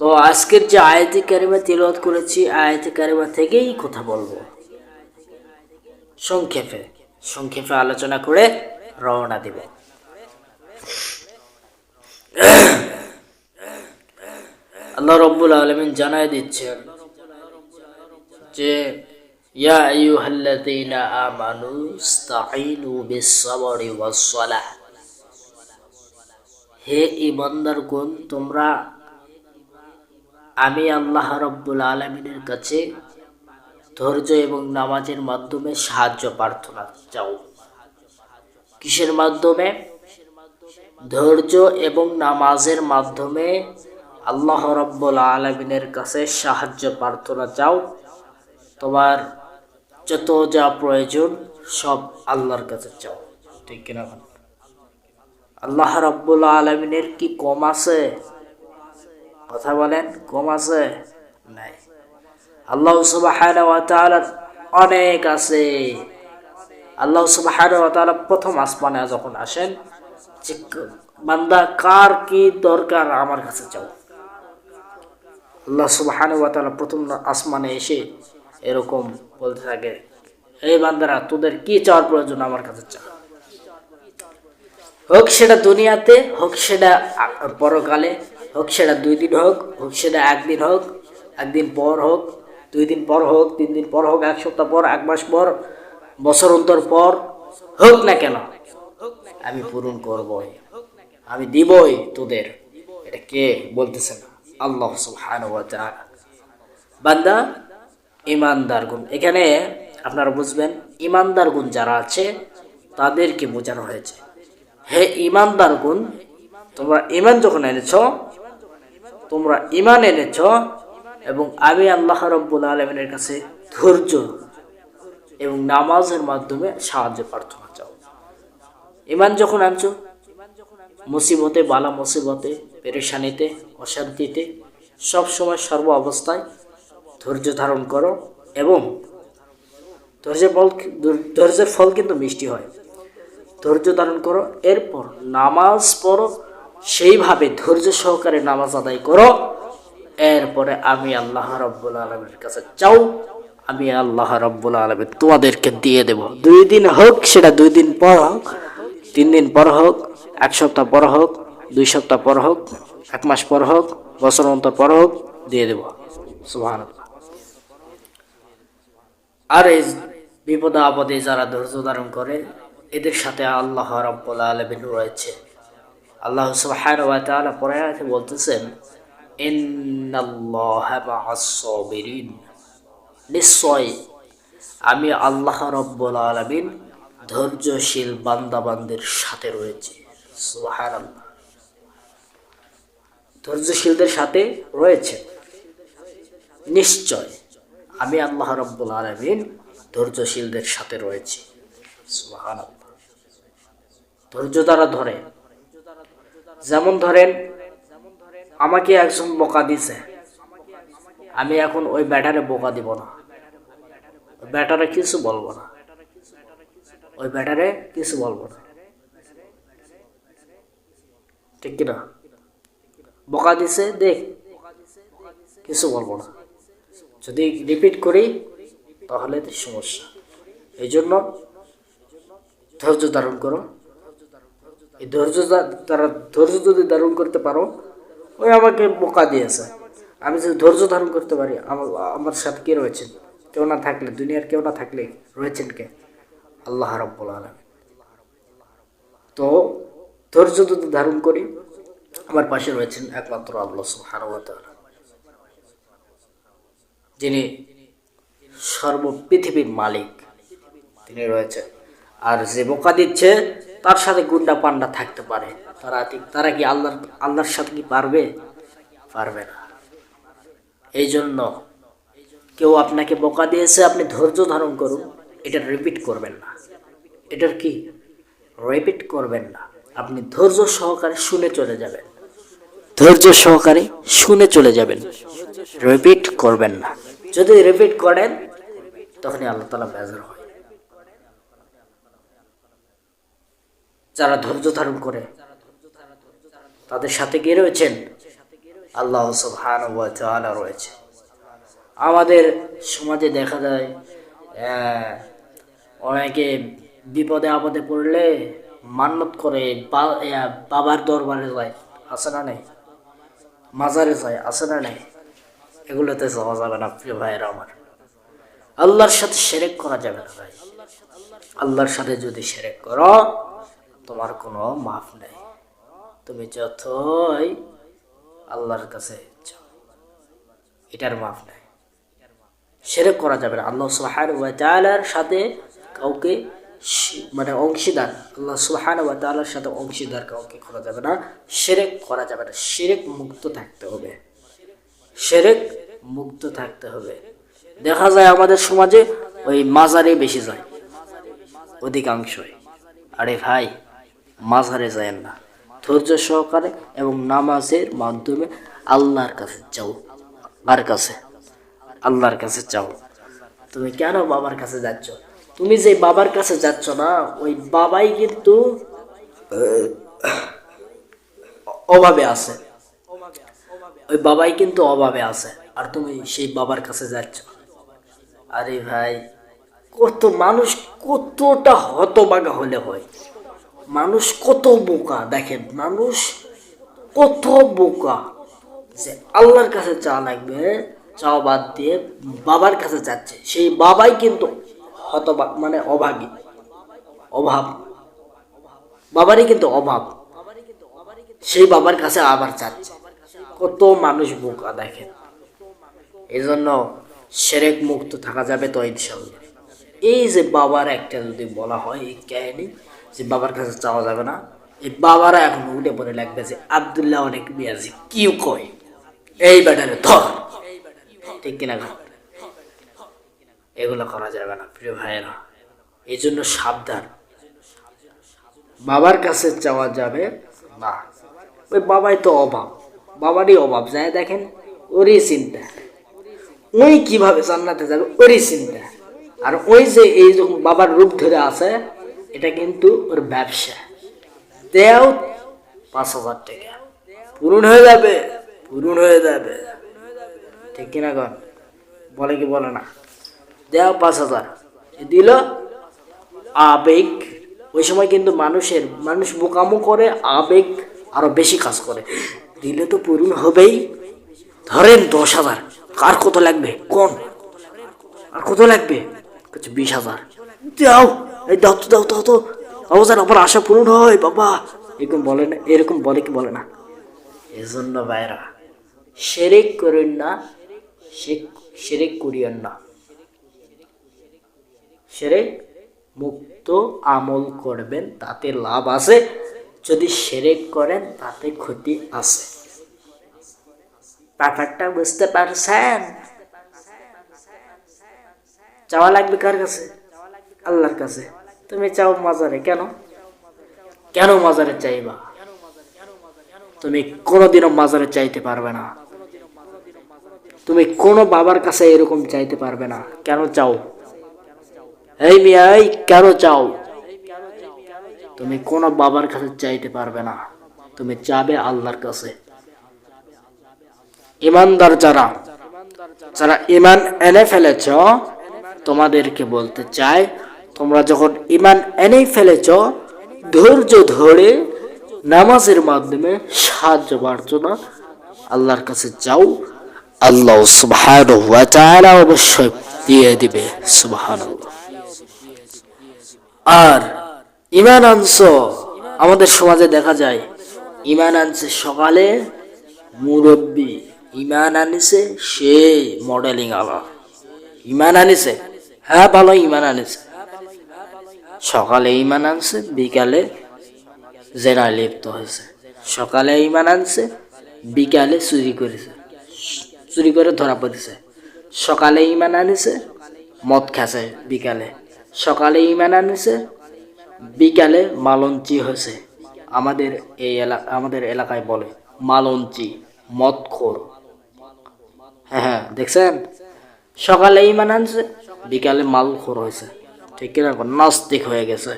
তো আজকের যে আয়াতি কারিমা তিলওয়াত করেছি, আয়াতি কারিমা থেকেই কথা বলব। সংক্ষেপে সংক্ষেপে আলোচনা করে রওনা দিব। আল্লাহ রব্বুল আলমিন জানাই দিচ্ছেন যে, ইয়া আইয়ুহাল্লাযীনা আমানু ইসতাঈনু বিস-সাবরি হে ইমানদারগণ তোমরা আমি আল্লাহ রব্বুল আলমিনের কাছে ধৈর্য এবং নামাজের মাধ্যমে সাহায্য প্রার্থনা চাও। কিসের মাধ্যমে? ধৈর্য এবং নামাজের মাধ্যমে আল্লাহ রব্বুল আলমিনের কাছে সাহায্য প্রার্থনা চাও। তোমার যত যা প্রয়োজন সব আল্লাহর কাছে চাও। ঠিক কিনা? আল্লাহ রব্বুল আলমিনের কি কম আছে? কথা বলেন, কম আছে? নাই। আল্লাহ তাআলার অনেক আছে। আল্লাহ তাআলা প্রথম আসমানে যখন আসেন বান্দা কার কি দরকার আমার কাছে চাও। আল্লাহ তাআলা প্রথম আসমানে এসে এরকম বলতে থাকে এই বান্দারা, তোদের কি চাওয়ার প্রয়োজন আমার কাছে চা হোক সেটা দুনিয়াতে, হোক সেটা পরকালে হোক সেটা দুই দিন হোক হোক সেটা একদিন হোক, একদিন পর হোক, দুই দিন পর হোক, তিন দিন পর হোক, এক সপ্তাহ পর, এক মাস পর, বছর অন্তর পর, হোক না কেন, আমি পূরণ করবই, আমি দিবই তোদের। এটা কে বলতেছে না? আল্লাহ তাআলা। বান্দা ইমানদার গুণ। এখানে আপনারা বুঝবেন ইমানদার গুণ যারা আছে, তাদেরকে বোঝানো হয়েছে। হে ইমানদার গুণ, তোমরা ইমান যখন এনেছ তোমরা ইমান এনেছ এবং আমি আল্লাহ রব্বুল আলমিনের কাছে ধৈর্য এবং নামাজের মাধ্যমে সাহায্য প্রার্থনা চাও। ইমান যখন আনছো, মুসিবতে, বালা মুসিবতে, পেরেশানিতে, অশান্তিতে, সব সময় সর্ব অবস্থায় ধৈর্য ধারণ করো এবং ধৈর্যের ফল ধৈর্যের ফল কিন্তু মিষ্টি হয়। ধৈর্য ধারণ করো, এরপর নামাজ পড়ো সেইভাবে ধৈর্য সহকারে নামাজ আদায় করো। এরপরে আমি আল্লাহ রব্বুল আলমের কাছে চাও, আমি আল্লাহ রব্বুল আলমী তোমাদেরকে দিয়ে দেব। দুই দিন হোক, সেটা দুই দিন পর হোক, তিন দিন পর হোক, এক সপ্তাহ পর হোক, দুই সপ্তাহ পর হোক, এক মাস পর হোক, বছর অন্তর পর হোক, দিয়ে দেব। সুহান আর এই বিপদ আপদে যারা ধৈর্য ধারণ করে, এদের সাথে আল্লাহ রাব্বুল আলামিন রয়েছে। আল্লাহ সুবহানাহু ওয়া তাআলা পরে আয়াতে বলতেছেন, ইন্নাল্লাহা মা'আস সাবিরিন। নিশ্চয় আমি আল্লাহ রাব্বুল আলামিন ধৈর্যশীল বান্দাবান্দের সাথে রয়েছে। সুবহানাল্লাহ। ধৈর্যশীলদের সাথে রয়েছে। নিশ্চয় আমি আল্লাহ রব্বুল আলমিন ধৈর্যশীলদের সাথে রয়েছি। সুবহানাল্লাহ। ধৈর্য দ্বারা ধরে যেমন ধরেন, আমাকে একজন বোকা দিছে। আমি এখন ওই ব্যাটারে বোকা দিব না। ব্যাটারে কিছু বলব না। ওই ব্যাটারে কিছু বলব না। ঠিক কিনা বোকা দিছে, দেখ, কিছু বলব না। যদি রিপিট করি, তাহলে সমস্যা। এই জন্য ধৈর্য ধারণ করো। এই ধৈর্য তারা ধৈর্য যদি ধারণ করতে পারো, ওই আমাকে বোকা দিয়েছে। আমি যদি ধৈর্য ধারণ করতে পারি, আমার আমার সাথে কে রয়েছেন? কেউ না থাকলে, দুনিয়ার কেউ না থাকলে রয়েছেন কে? আল্লাহ রাব্বুল আলামিন। তো ধৈর্য যদি ধারণ করি, আমার পাশে রয়েছেন একমাত্র আল্লাহ সুবহানাহু যিনি সর্ব পৃথিবীর মালিক। তিনি রয়েছেন। আর যে বোকা দিচ্ছে তার সাথে গুন্ডা পান্ডা থাকতে পারে। তারা তারা কি আল্লাহর আল্লাহর সাথে কি পারবে? পারবে না। এই জন্য কেউ আপনাকে বোকা দিয়েছে, আপনি ধৈর্য ধারণ করুন। এটা রিপিট করবেন না। এটার কি? রিপিট করবেন না। আপনি ধৈর্য সহকারে শুনে চলে যাবেন। ধৈর্য সহকারে শুনে চলে যাবেন। রিপিট করবেন না। যদি রিপিট করেন, তখনই আল্লাহ তালা বেজার হয় যারা ধৈর্য ধারণ করে, তাদের সাথে গিয়ে রয়েছেন আল্লাহ রয়েছে। আমাদের সমাজে দেখা যায় অনেকে বিপদে আপদে পড়লে মান্নত করে বাবার দরবারে যায়, আছে না নেই? মাজারে যায়, আছে না নেই? এগুলোতে যাওয়া যাবে না, প্রিয় ভাইয়েরা আমার। আল্লাহর সাথে সেরেক করা যাবে না, ভাই। আল্লাহর সাথে যদি সেরেক করো তোমার কোনো মাফ নেই। তুমি যতই আল্লাহর কাছে এটার মাফ নেই। সেরেক করা যাবে না। আল্লাহ সুহান ওয়া তাআলার সাথে কাউকে মানে অংশীদার, আল্লাহ সুহান ওয়া তাআলার সাথে অংশীদার কাউকে করা যাবে না। সেরেক করা যাবে না। সেরেক মুক্ত থাকতে হবে। সেরেক মুক্ত থাকতে হবে। দেখা যায় আমাদের সমাজে ওই মাজারে বেশি যায়, অধিকাংশই। আরে ভাই মাজারে যায় না। ধৈর্য সহকারে এবং নামাজের মাধ্যমে আল্লাহর কাছে যাও। আর কাছে? আল্লাহর কাছে চাও তুমি কেন বাবার কাছে যাচ্ছ? তুমি যে বাবার কাছে যাচ্ছ না, ওই বাবাই কিন্তু অভাবে আছে। ওই বাবাই কিন্তু অভাবে আছে। আর তুমি সেই বাবার কাছে যাচ্ছ। আরে ভাই, কত মানুষ কতটা হতবাগা হলে হয়। মানুষ কত বোকা, দেখেন, মানুষ কত বোকা যে আল্লাহর কাছে চা লাগবে চাও বাদ দিয়ে বাবার কাছে যাচ্ছে। সেই বাবাই কিন্তু হতবাক মানে অভাগী, অভাব। বাবারই কিন্তু অভাব। সেই বাবার কাছে আবার যাচ্ছে। কত মানুষ বোকা, দেখেন। এই জন্য সেরেক মুক্ত থাকা যাবে তো ইনশাল্লাহ। এই যে বাবার একটা যদি বলা হয় এই কাহিনী যে বাবার কাছে চাওয়া যাবে না। এই বাবারা এখন উঠে পড়ে লাগবে যে আবদুল্লাহ অনেক মিয়াজি কি কয়? এই ব্যাটারে ধর। ঠিক কিনা? এগুলো করা যাবে না, প্রিয় ভাইয়েরা। এই জন্য সাবধান। বাবার কাছে চাওয়া যাবে না। ওই বাবাই তো অভাব, বাবারই অভাব। যায় দেখেন, ওরই চিন্তা। ওই কীভাবে জান্নাতে যাবে, ওরই চিন্তা। আর ওই যে এই যখন বাবার রূপ ধরে আছে এটা কিন্তু ওর ব্যবসা। দেও পাঁচ হাজার টাকা। পূরণ হয়ে যাবে, পূরণ হয়ে যাবে। ঠিক কিনা কন? বলে কি বলে না? দেও পাঁচ হাজার। দিল আবেগ। ওই সময় কিন্তু মানুষের, মানুষ বোকামো করে, আবেগ আরও বেশি কাজ করে। দিলে তো পূরণ হবেই। ধরেন দশ হাজার। কার কত লাগবে? কোন? আর কত লাগবে? বিশ হাজার। দাও এই দাও তো, দাও দাও তো। আবার আশা পূরণ হয়, বাবা। এরকম বলে না, এরকম বলে কি বলে না। এজন্য ভাইরা সেরেক করেন না সেরেক করিয়েন না। সেরেক মুক্ত আমল করবেন, তাতে লাভ আছে। যদি সেরেক করেন, তাতে ক্ষতি আছে। ব্যাপারটা বুঝতে পারছেন? যাওয়া লাগবে কার কাছে? আল্লাহর কাছে। তুমি চাও মাজারে, কেন? কেন মাজারে চাইবা? তুমি কোনোদিনও মাজারে চাইতে পারবে না। তুমি কোনো বাবার কাছে এরকম চাইতে পারবে না। কেন চাও? এই মিয়া, এই কেন চাও? তুমি কোনো বাবার কাছে চাইতে পারবে না। তুমি চাবে আল্লাহর কাছে। ইমানদার যারা যারা ইমান এনে ফেলেছ, তোমাদেরকে বলতে চাই তোমরা যখন ইমান এনে ফেলেছ, ধৈর্য ধরে নামাজের মাধ্যমে সাহায্য প্রার্থনা আল্লাহর কাছে যাও, আল্লাহ তাআলা অবশ্যই দিয়ে দিবে, সুবহানাল্লাহ। আর ইমান আনছো, আমাদের সমাজে দেখা যায় ইমান আনছে সকালে, মুরব্বী ইমান আনিছে, সে মডেলিং আলা। ইমান আনিছে হ্যাঁ ভালো ইমান আনিছে। সকালে ইমান আনছে, বিকালে জেনা লিপ্ত হয়েছে। সকালে ইমান আনছে, বিকালে চুরি করেছে। চুরি করে ধরা পড়েছে। সকালে ইমান আনিছে, মদ খাছে বিকালে। সকালে ইমান আনিছে, বিকালে মালঞ্চি হয়েছে। আমাদের এই এলাকা আমাদের এলাকায় বলে, মালঞ্চি, মদখোর। হ্যাঁ হ্যাঁ দেখছেন? সকালে ইমান আনছে, বিকালে মালখোর হয়েছে। ঠিক কিনা নাস্তিক হয়ে গেছে।